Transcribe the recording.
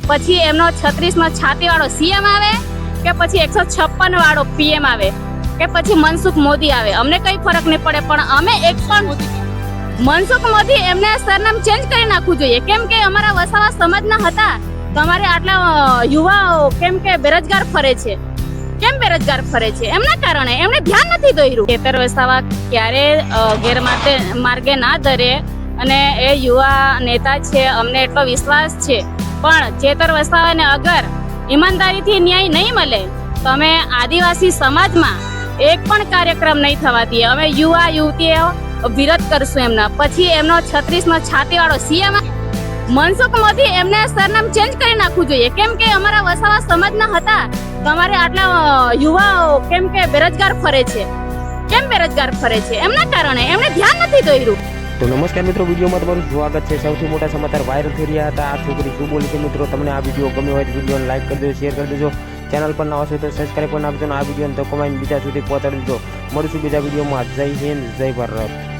પછી એમનો છત્રીસ નો છાતી વાળો સીએમ આવે કે પછી એકસો છપ્પન વાળો પીએમ આવે? કે પછી મનસુખ મોદી આવે? અમને કઈ ફરક નહીં પડે પણ અમે એક પણ મનસુખ મોદી એમને સરનામ ચેન્જ કરી નાખવું જોઈએ. કેમ કે અમારા વસાવા સમાજના હતા. તો અમારે આટલા યુવાઓ કેમ કે બેરોજગાર ફરે છે. કેમ બેરોજગાર ફરે છે? એમના કારણે એમણે ધ્યાન નથી દોર્યું ખેતર વસાવા ક્યારે ગેરમાર્ગે માર્ગે ના ધરે અને એ યુવા નેતા છે અમને એટલો વિશ્વાસ છે. પણ ચેતર વસાવાને અગર ઈમાનદારીથી ન્યાય નહીં મળે, તો અમે આદિવાસી સમાજમાં એક પણ કાર્યક્રમ નહીં થવા દઈએ અમે યુવા યુવતીઓ વિરોધ કરશું એમના. પછી એમનો છત્રીસનો છાતીવાળો છાતી સીએમ મનસુખ મોદી એમને સરનામ ચેન્જ કરી નાખવું જોઈએ. કેમ કે અમારા વસાવા સમાજના હતા તમારે આટલા યુવાઓ કેમ કે બેરોજગાર ફરે છે. કેમ બેરોજગાર ફરે છે? એમના કારણે એમને ધ્યાન નથી દોર્યું તો નમસ્કાર મિત્રો, વિડીયોમાં તમારું સ્વાગત છે. સૌથી મોટા સમાચાર વાયરલ થઈ રહ્યા હતા. આ છોકરી શું બોલી છે મિત્રો? તમને આ વીડિયો ગમ્યો હોય તો વિડીયોને લાઈક કરી દેજો શેર કરી દેજો. ચેનલ પર ના છો તો સબસ્ક્રાઈબ પણ આપજો અને આ વિડીયોને તો કમાઈને બીજા સુધી પહોંચાડી દીધો મળીશું બીજા વિડીયોમાં. જય હિન્દ, જય ભારત.